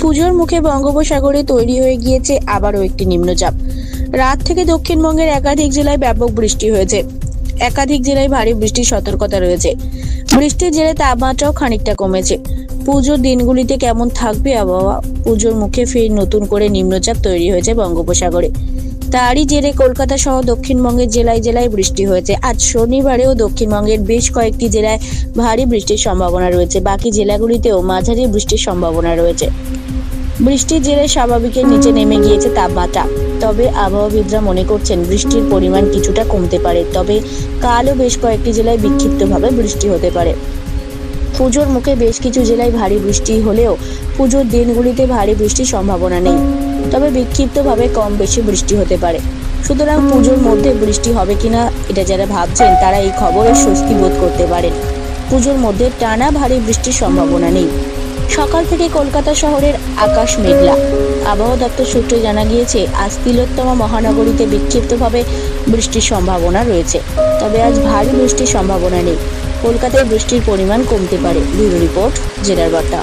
পুজোর মুখে বঙ্গোপসাগরে তৈরি হয়ে গিয়েছে আবারও একটি নিম্নচাপ। রাত থেকে দক্ষিণবঙ্গের একাধিক জেলায় ব্যাপক বৃষ্টি হয়েছে। একাধিক জেলায় ভারী বৃষ্টির সতর্কতা রয়েছে। বৃষ্টির জেরে তাপমাত্রাও খানিকটা কমেছে। পুজোর দিনগুলিতে কেমন থাকবে আবহাওয়া? পুজোর মুখে ফের নতুন করে নিম্নচাপ তৈরি হয়েছে বঙ্গোপসাগরে। তারই জেরে কলকাতা সহ দক্ষিণবঙ্গের জেলায় জেলায় বৃষ্টি হয়েছে। আজ শনিবারেও দক্ষিণবঙ্গের বেশ কয়েকটি জেলায় ভারী বৃষ্টির সম্ভাবনা রয়েছে। বাকি জেলাগুলিতেও মাঝারি বৃষ্টির সম্ভাবনা রয়েছে। বৃষ্টির জেরে স্বাভাবিকের নিচে নেমে গিয়েছে তাপমাত্রা। তবে আবহাওয়াবিদরা মনে করছেন, বৃষ্টির পরিমাণ কিছুটা কমতে পারে। তবে কালও বেশ কয়েকটি জেলায় বিক্ষিপ্তভাবে বৃষ্টি হতে পারে। পুজোর মুখে বেশ কিছু জেলায় ভারী বৃষ্টি হলেও পুজোর দিনগুলিতে ভারী বৃষ্টির সম্ভাবনা নেই। তবে বিক্ষিপ্তভাবে কম বেশি বৃষ্টি হতে পারে। সুতরাং পুজোর মধ্যে বৃষ্টি হবে কিনা, এটা যারা ভাবছেন, তারা এই খবরে স্বস্তি বোধ করতে পারেন। পুজোর মধ্যে টানা ভারী বৃষ্টির সম্ভাবনা নেই। সকাল থেকে কলকাতা শহরের আকাশ মেঘলা। আবহাওয়া দপ্তর সূত্রে জানা গিয়েছে, আজ তিলোত্তমা মহানগরীতে বিক্ষিপ্তভাবে বৃষ্টির সম্ভাবনা রয়েছে। তবে আজ ভারী বৃষ্টির সম্ভাবনা নেই। কলকাতায় বৃষ্টির পরিমাণ কমতে পারে। ব্যুরো রিপোর্ট, জেলার বার্তা।